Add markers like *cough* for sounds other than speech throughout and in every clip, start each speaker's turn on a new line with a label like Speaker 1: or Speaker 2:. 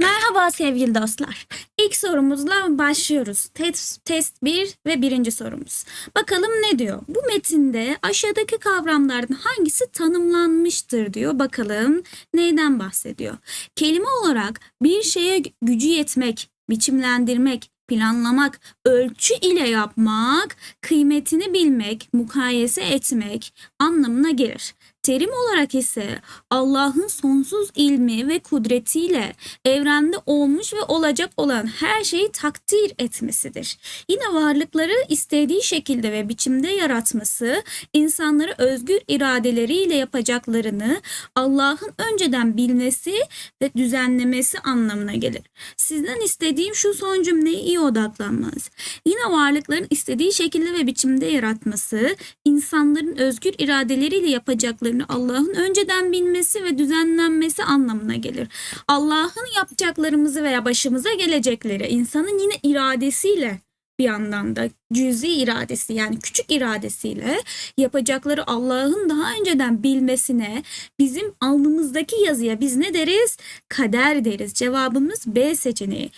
Speaker 1: Merhaba sevgili dostlar. İlk sorumuzla başlıyoruz. Test, test 1 ve birinci sorumuz. Bakalım ne diyor? Bu metinde aşağıdaki kavramlardan hangisi tanımlanmıştır diyor. Bakalım neyden bahsediyor? Kelime olarak bir şeye gücü yetmek, biçimlendirmek, planlamak, ölçü ile yapmak, kıymetini bilmek, mukayese etmek anlamına gelir. Terim olarak ise Allah'ın sonsuz ilmi ve kudretiyle evrende olmuş ve olacak olan her şeyi takdir etmesidir. Yine varlıkları istediği şekilde ve biçimde yaratması, insanları özgür iradeleriyle yapacaklarını Allah'ın önceden bilmesi ve düzenlemesi anlamına gelir. Sizden istediğim şu son cümleye iyi odaklanmanız. Yine varlıkların istediği şekilde ve biçimde yaratması, insanların özgür iradeleriyle yapacaklarını Allah'ın önceden bilmesi ve düzenlenmesi anlamına gelir. Allah'ın yapacaklarımızı veya başımıza gelecekleri insanın yine iradesiyle bir yandan da cüzi iradesi yani küçük iradesiyle yapacakları Allah'ın daha önceden bilmesine bizim alnımızdaki yazıya biz ne deriz? Kader deriz. Cevabımız B seçeneği.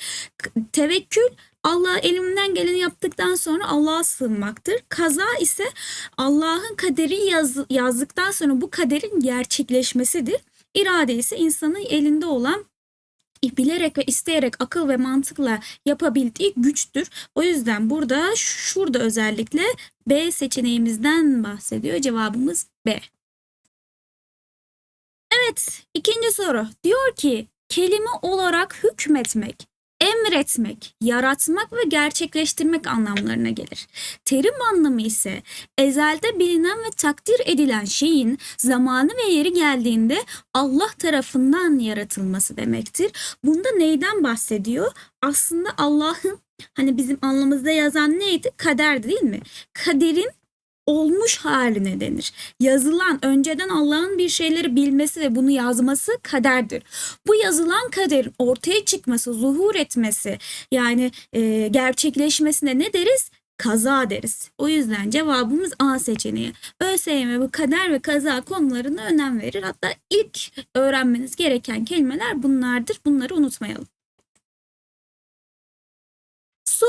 Speaker 1: Tevekkül Allah elimden geleni yaptıktan sonra Allah'a sığınmaktır. Kaza ise Allah'ın kaderi yaz, yazdıktan sonra bu kaderin gerçekleşmesidir. İrade ise insanın elinde olan bilerek ve isteyerek akıl ve mantıkla yapabildiği güçtür. O yüzden burada şurada özellikle B seçeneğimizden bahsediyor. Cevabımız B. Evet, ikinci soru. Diyor ki kelime olarak hükmetmek, emretmek, yaratmak ve gerçekleştirmek anlamlarına gelir. Terim anlamı ise ezelde bilinen ve takdir edilen şeyin zamanı ve yeri geldiğinde Allah tarafından yaratılması demektir. Bunda neyden bahsediyor? Aslında Allah'ın hani bizim anlamımızda yazan neydi? Kader değil mi? Kaderin olmuş haline denir. Yazılan önceden Allah'ın bir şeyleri bilmesi ve bunu yazması kaderdir. Bu yazılan kaderin ortaya çıkması, zuhur etmesi yani e, gerçekleşmesine ne deriz? Kaza deriz. O yüzden cevabımız A seçeneği. ÖSYM bu kader ve kaza konularına önem verir. Hatta ilk öğrenmeniz gereken kelimeler bunlardır. Bunları unutmayalım. Su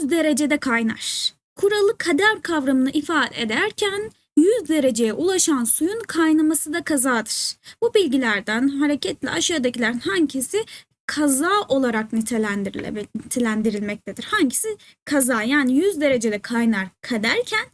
Speaker 1: 100 derecede kaynar. Kuralı kader kavramını ifade ederken 100 dereceye ulaşan suyun kaynaması da kazadır. Bu bilgilerden hareketle aşağıdakilerin hangisi kaza olarak nitelendirilmektedir? Hangisi kaza? Yani 100 derecede kaynar kaderken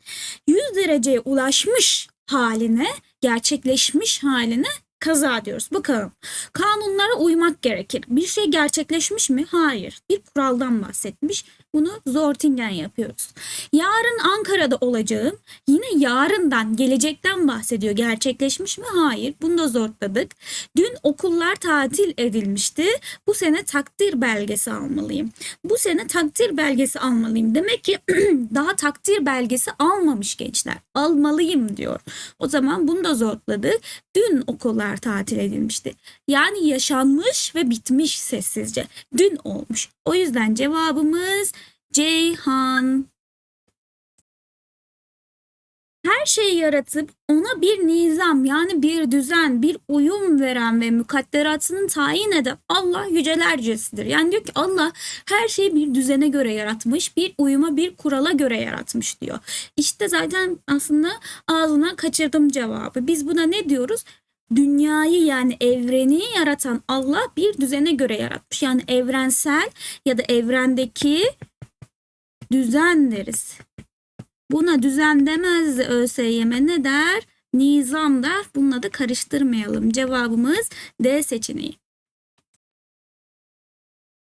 Speaker 1: 100 dereceye ulaşmış haline, gerçekleşmiş haline kaza diyoruz. Bakalım. Kanunlara uymak gerekir. Bir şey gerçekleşmiş mi? Hayır. Bir kuraldan bahsetmiş. Bunu Zortingen yapıyoruz. Yarın Ankara'da olacağım. Yine yarından, gelecekten bahsediyor. Gerçekleşmiş mi? Hayır. Bunu da zorladık. Dün okullar tatil edilmişti. Bu sene takdir belgesi almalıyım. Bu sene takdir belgesi almalıyım. Demek ki *clears throat* daha takdir belgesi almamış gençler. Almalıyım diyor. O zaman bunu da zorladık. Dün okullar tatil edilmişti. Yani yaşanmış ve bitmiş sessizce. Dün olmuş. O yüzden cevabımız Ceyhan. Her şeyi yaratıp ona bir nizam yani bir düzen, bir uyum veren ve mukadderatını tayin eden Allah yücelercesidir. Yani diyor ki Allah her şeyi bir düzene göre yaratmış, bir uyuma, bir kurala göre yaratmış diyor. İşte zaten aslında ağzına kaçırdım cevabı. Biz buna ne diyoruz? Dünyayı yani evreni yaratan Allah bir düzene göre yaratmış. Yani evrensel ya da evrendeki düzen deriz. Buna düzen demez de ÖSYM ne der? Nizam der. Bununla da karıştırmayalım. Cevabımız D seçeneği.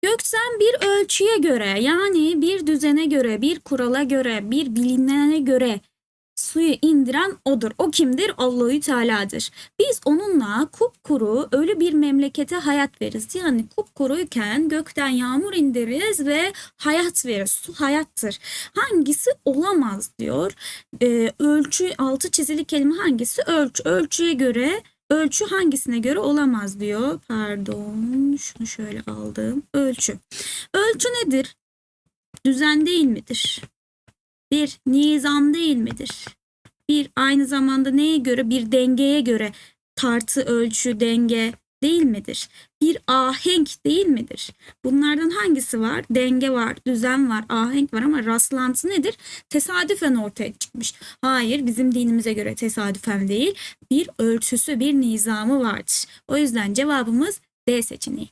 Speaker 1: Göksen bir ölçüye göre yani bir düzene göre, bir kurala göre, bir bilinene göre suyu indiren odur. O kimdir? Allahü Teala'dır. Biz onunla kupkuru ölü bir memlekete hayat veririz. Yani kupkuruyken gökten yağmur indiririz ve hayat veririz. Su hayattır. Hangisi olamaz diyor. Ee, ölçü altı çizili kelime hangisi? Ölçü. Ölçüye göre Ölçü hangisine göre olamaz diyor. Pardon. Şunu şöyle aldım. Ölçü. Ölçü nedir? Düzen değil midir? Bir nizam değil midir? Bir aynı zamanda neye göre? Bir dengeye göre tartı, ölçü, denge değil midir? Bir ahenk değil midir? Bunlardan hangisi var? Denge var, düzen var, ahenk var ama rastlantı nedir? Tesadüfen ortaya çıkmış. Hayır, bizim dinimize göre tesadüfen değil, bir ölçüsü, bir nizamı vardır. O yüzden cevabımız D seçeneği.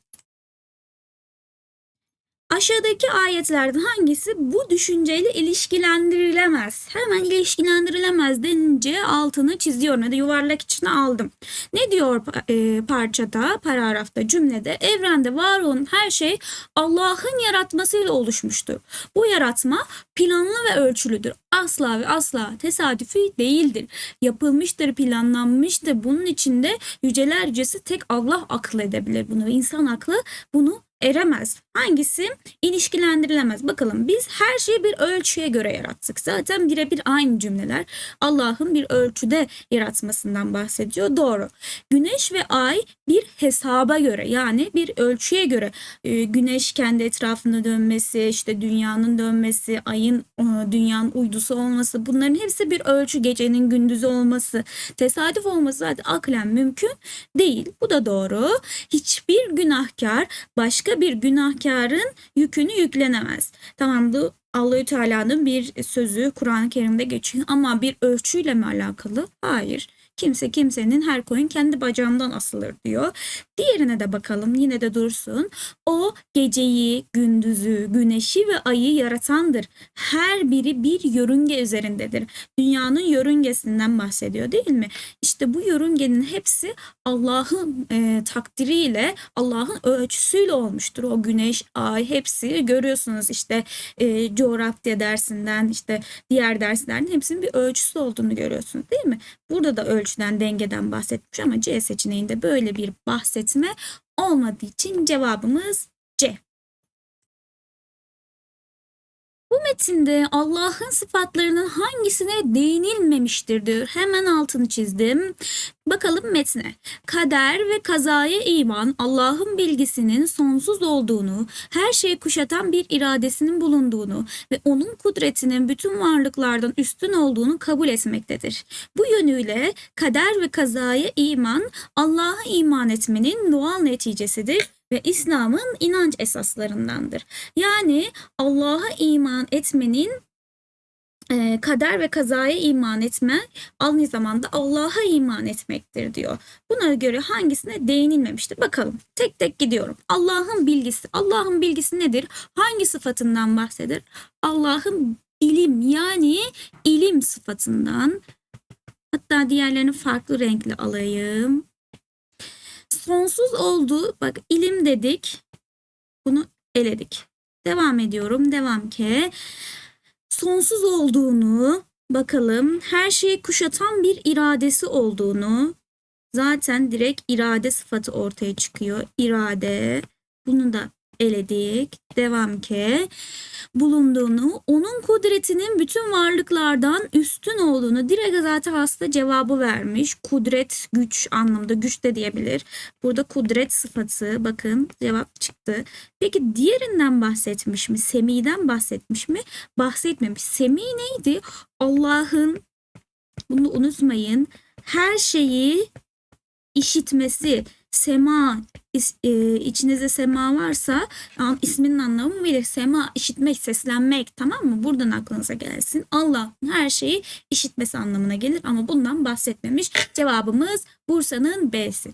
Speaker 1: Aşağıdaki ayetlerden hangisi bu düşünceyle ilişkilendirilemez? Hemen ilişkilendirilemez denince altını çiziyorum ya da yuvarlak içine aldım. Ne diyor e, parçada, paragrafta, cümlede? Evrende var olan her şey Allah'ın yaratmasıyla oluşmuştur. Bu yaratma planlı ve ölçülüdür. Asla ve asla tesadüfi değildir. Yapılmıştır, planlanmıştır. Bunun içinde yüceler yücesi tek Allah akıl edebilir bunu ve insan aklı bunu eremez. Hangisi ilişkilendirilemez? Bakalım biz her şeyi bir ölçüye göre yarattık. Zaten birebir aynı cümleler. Allah'ın bir ölçüde yaratmasından bahsediyor. Doğru. Güneş ve ay bir hesaba göre yani bir ölçüye göre e, güneş kendi etrafında dönmesi, işte dünyanın dönmesi, ayın e, dünyanın uydusu olması bunların hepsi bir ölçü. Gecenin gündüzü olması, tesadüf olması zaten aklen mümkün değil. Bu da doğru. Hiçbir günahkar başka bir günahkarın yükünü yüklenemez. Tamam bu Allahü Teala'nın bir sözü Kur'an-ı Kerim'de geçiyor ama bir ölçüyle mi alakalı? Hayır. Kimse kimsenin her koyun kendi bacağından asılır diyor. Diğerine de bakalım yine de dursun. O geceyi, gündüzü, güneşi ve ayı yaratandır. Her biri bir yörünge üzerindedir. Dünyanın yörüngesinden bahsediyor değil mi? İşte bu yörüngenin hepsi Allah'ın e, takdiriyle, Allah'ın ölçüsüyle olmuştur. O güneş, ay hepsi görüyorsunuz işte e, coğrafya dersinden işte diğer derslerin hepsinin bir ölçüsü olduğunu görüyorsunuz değil mi? Burada da ölçüden, dengeden bahsetmiş ama C seçeneğinde böyle bir bahsetme olmadığı için cevabımız Bu metinde Allah'ın sıfatlarının hangisine değinilmemiştir diyor. Hemen altını çizdim. Bakalım metne. Kader ve kazaya iman Allah'ın bilgisinin sonsuz olduğunu, her şeyi kuşatan bir iradesinin bulunduğunu ve onun kudretinin bütün varlıklardan üstün olduğunu kabul etmektedir. Bu yönüyle kader ve kazaya iman Allah'a iman etmenin doğal neticesidir ve İslam'ın inanç esaslarındandır. Yani Allah'a iman etmenin e, kader ve kazaya iman etme aynı zamanda Allah'a iman etmektir diyor. Buna göre hangisine değinilmemiştir? Bakalım. Tek tek gidiyorum. Allah'ın bilgisi. Allah'ın bilgisi nedir? Hangi sıfatından bahseder? Allah'ın ilim yani ilim sıfatından. Hatta diğerlerini farklı renkli alayım. Sonsuz olduğu bak ilim dedik. Bunu eledik. Devam ediyorum. Devam ki sonsuz olduğunu bakalım her şeyi kuşatan bir iradesi olduğunu zaten direkt irade sıfatı ortaya çıkıyor. İrade bunu da eledik. Devam ki bulunduğunu, onun kudretinin bütün varlıklardan üstün olduğunu direkt zaten aslında cevabı vermiş. Kudret, güç anlamında güç de diyebilir. Burada kudret sıfatı bakın cevap çıktı. Peki diğerinden bahsetmiş mi? Semi'den bahsetmiş mi? Bahsetmemiş. Semi neydi? Allah'ın bunu unutmayın. Her şeyi işitmesi, sema e, içinizde sema varsa isminin anlamı bilir. Sema işitmek, seslenmek tamam mı? Buradan aklınıza gelsin. Allah her şeyi işitmesi anlamına gelir ama bundan bahsetmemiş. Cevabımız Bursa'nın B'si.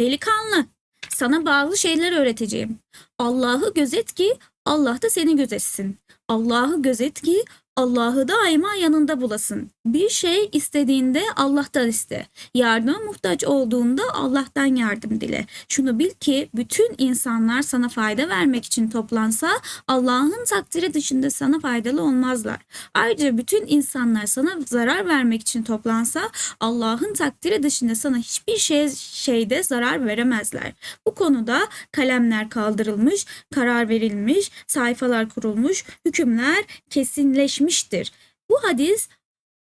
Speaker 1: Delikanlı sana bazı şeyler öğreteceğim. Allah'ı gözet ki Allah da seni gözetsin. Allah'ı gözet ki Allah'ı daima yanında bulasın. Bir şey istediğinde Allah'tan iste. Yardıma muhtaç olduğunda Allah'tan yardım dile. Şunu bil ki bütün insanlar sana fayda vermek için toplansa Allah'ın takdiri dışında sana faydalı olmazlar. Ayrıca bütün insanlar sana zarar vermek için toplansa Allah'ın takdiri dışında sana hiçbir şey şeyde zarar veremezler. Bu konuda kalemler kaldırılmış, karar verilmiş, sayfalar kurulmuş, hükümler kesinleşmiştir. Bu hadis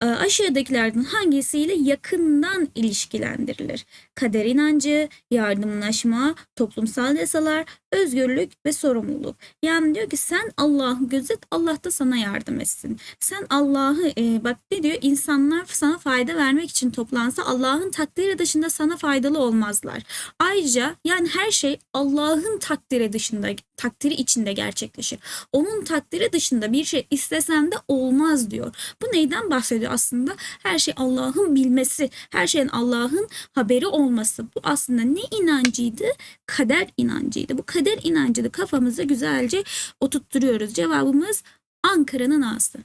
Speaker 1: aşağıdakilerden hangisiyle yakından ilişkilendirilir? Kader inancı, yardımlaşma, toplumsal yasalar, özgürlük ve sorumluluk. Yani diyor ki sen Allah'ı gözet, Allah da sana yardım etsin. Sen Allah'ı e, bak ne diyor? İnsanlar sana fayda vermek için toplansa Allah'ın takdiri dışında sana faydalı olmazlar. Ayrıca yani her şey Allah'ın takdiri dışında, takdiri içinde gerçekleşir. Onun takdiri dışında bir şey istesen de olmaz diyor. Bu neyden bahsediyor aslında? Her şey Allah'ın bilmesi, her şeyin Allah'ın haberi olması. Bu aslında ne inancıydı? Kader inancıydı. Bu kader inancını kafamıza güzelce oturtturuyoruz. Cevabımız Ankara'nın ağası.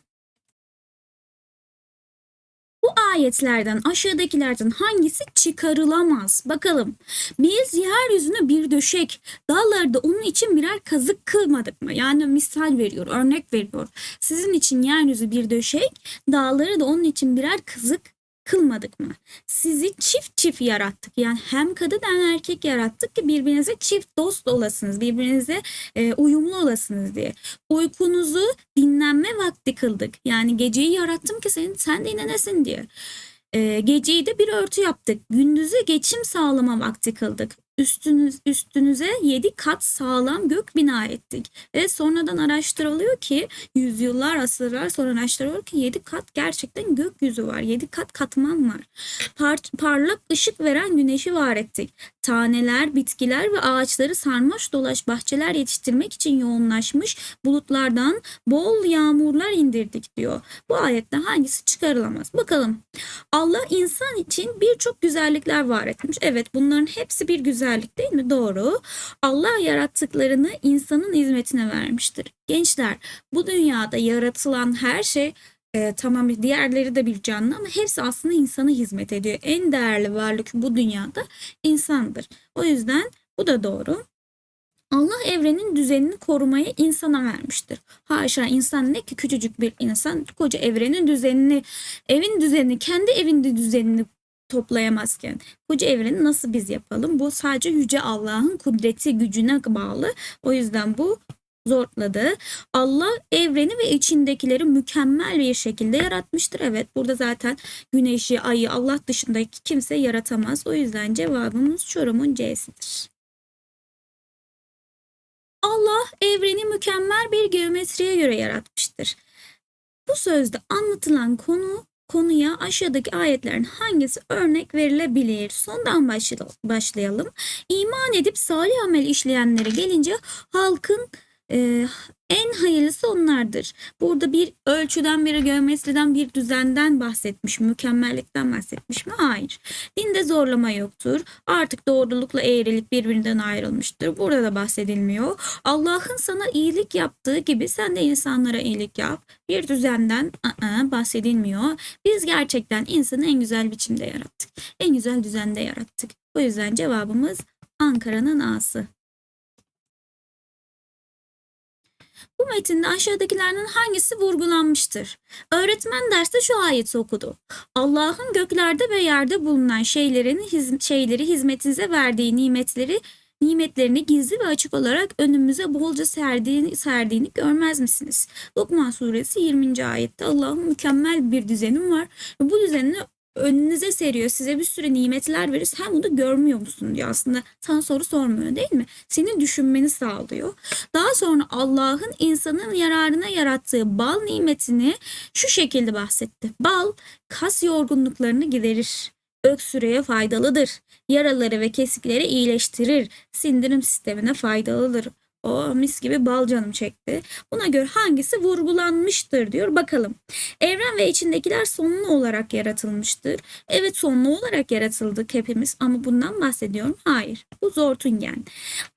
Speaker 1: Bu ayetlerden aşağıdakilerden hangisi çıkarılamaz? Bakalım. Biz yeryüzüne bir döşek, dağları da onun için birer kazık kılmadık mı? Yani misal veriyor, örnek veriyor. Sizin için yeryüzü bir döşek, dağları da onun için birer kazık kılmadık mı? Sizi çift çift yarattık. Yani hem kadın hem erkek yarattık ki birbirinize çift dost olasınız. Birbirinize e, uyumlu olasınız diye. Uykunuzu dinlenme vakti kıldık. Yani geceyi yarattım ki senin sen dinlenesin diye. E, geceyi de bir örtü yaptık. Gündüzü geçim sağlama vakti kıldık. Üstünüz, üstünüze yedi kat sağlam gök bina ettik. Ve sonradan araştırılıyor ki yüzyıllar, asırlar sonra araştırılıyor ki yedi kat gerçekten gökyüzü var. Yedi kat katman var. Par, parlak ışık veren güneşi var ettik. Taneler, bitkiler ve ağaçları sarmaş dolaş bahçeler yetiştirmek için yoğunlaşmış bulutlardan bol yağmurlar indirdik diyor. Bu ayette hangisi çıkarılamaz? Bakalım. Allah insan için birçok güzellikler var etmiş. Evet bunların hepsi bir güzellik değil mi? Doğru. Allah yarattıklarını insanın hizmetine vermiştir. Gençler bu dünyada yaratılan her şey e, tamam diğerleri de bir canlı ama hepsi aslında insana hizmet ediyor. En değerli varlık bu dünyada insandır. O yüzden bu da doğru. Allah evrenin düzenini korumaya insana vermiştir. Haşa insan ne ki küçücük bir insan koca evrenin düzenini, evin düzenini, kendi evinde düzenini toplayamazken koca evreni nasıl biz yapalım? Bu sadece yüce Allah'ın kudreti, gücüne bağlı. O yüzden bu zorladı. Allah evreni ve içindekileri mükemmel bir şekilde yaratmıştır. Evet burada zaten güneşi, ayı Allah dışındaki kimse yaratamaz. O yüzden cevabımız Çorum'un C'sidir. Allah evreni mükemmel bir geometriye göre yaratmıştır. Bu sözde anlatılan konu konuya aşağıdaki ayetlerin hangisi örnek verilebilir? Sondan başlayalım. İman edip salih amel işleyenlere gelince halkın e, en hayırlısı onlardır. Burada bir ölçüden, bir geometriden, bir düzenden bahsetmiş, mükemmellikten bahsetmiş mi? Hayır. Dinde zorlama yoktur. Artık doğrulukla eğrilik birbirinden ayrılmıştır. Burada da bahsedilmiyor. Allah'ın sana iyilik yaptığı gibi sen de insanlara iyilik yap. Bir düzenden ı-ı, bahsedilmiyor. Biz gerçekten insanı en güzel biçimde yarattık. En güzel düzende yarattık. O yüzden cevabımız Ankara'nın A'sı. Bu metinde aşağıdakilerden hangisi vurgulanmıştır? Öğretmen derste şu ayeti okudu. Allah'ın göklerde ve yerde bulunan şeylerin hiz şeyleri hizmetinize verdiği nimetleri nimetlerini gizli ve açık olarak önümüze bolca serdiğini, serdiğini görmez misiniz? Lokman suresi 20. ayette Allah'ın mükemmel bir düzenim var. Bu düzenini önünüze seriyor. Size bir sürü nimetler verir. Sen bunu görmüyor musun diyor. Aslında sana soru sormuyor değil mi? Senin düşünmeni sağlıyor. Daha sonra Allah'ın insanın yararına yarattığı bal nimetini şu şekilde bahsetti. Bal kas yorgunluklarını giderir. Öksürüğe faydalıdır. Yaraları ve kesikleri iyileştirir. Sindirim sistemine faydalıdır. O mis gibi bal canım çekti. Buna göre hangisi vurgulanmıştır diyor. Bakalım. Evren ve içindekiler sonlu olarak yaratılmıştır. Evet sonlu olarak yaratıldık hepimiz ama bundan bahsediyorum. Hayır. Bu Zortungen.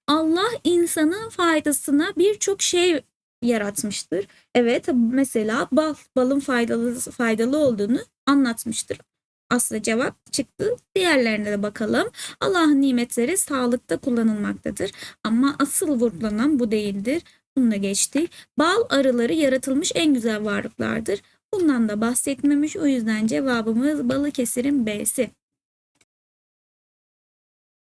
Speaker 1: Allah insanın faydasına birçok şey yaratmıştır. Evet mesela bal, balın faydalı faydalı olduğunu anlatmıştır aslında cevap çıktı. Diğerlerine de bakalım. Allah'ın nimetleri sağlıkta kullanılmaktadır. Ama asıl vurgulanan bu değildir. Bunu da geçtik. Bal arıları yaratılmış en güzel varlıklardır. Bundan da bahsetmemiş. O yüzden cevabımız Balıkesir'in B'si.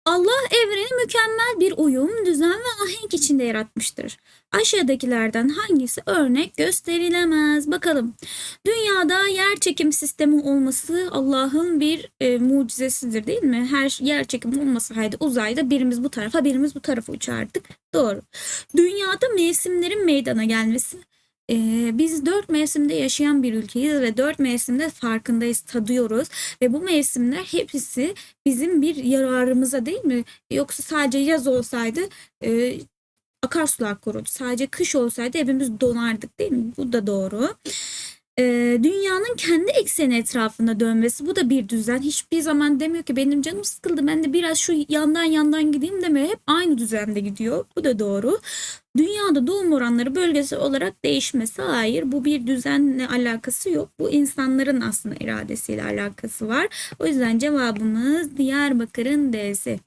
Speaker 1: Allah evreni mükemmel bir uyum, düzen ve içinde yaratmıştır. Aşağıdakilerden hangisi örnek gösterilemez? Bakalım. Dünyada yer çekim sistemi olması Allah'ın bir e, mucizesidir değil mi? Her yer çekimi olmasaydı uzayda birimiz bu tarafa birimiz bu tarafa uçardık. Doğru. Dünyada mevsimlerin meydana gelmesi. E, biz dört mevsimde yaşayan bir ülkeyiz ve dört mevsimde farkındayız, tadıyoruz. Ve bu mevsimler hepsi bizim bir yararımıza değil mi? Yoksa sadece yaz olsaydı e, akarsular kurudu. Sadece kış olsaydı hepimiz donardık değil mi? Bu da doğru. Ee, dünyanın kendi ekseni etrafında dönmesi bu da bir düzen. Hiçbir zaman demiyor ki benim canım sıkıldı ben de biraz şu yandan yandan gideyim demiyor. Hep aynı düzende gidiyor. Bu da doğru. Dünyada doğum oranları bölgesi olarak değişmesi hayır. Bu bir düzenle alakası yok. Bu insanların aslında iradesiyle alakası var. O yüzden cevabımız Diyarbakır'ın D'si.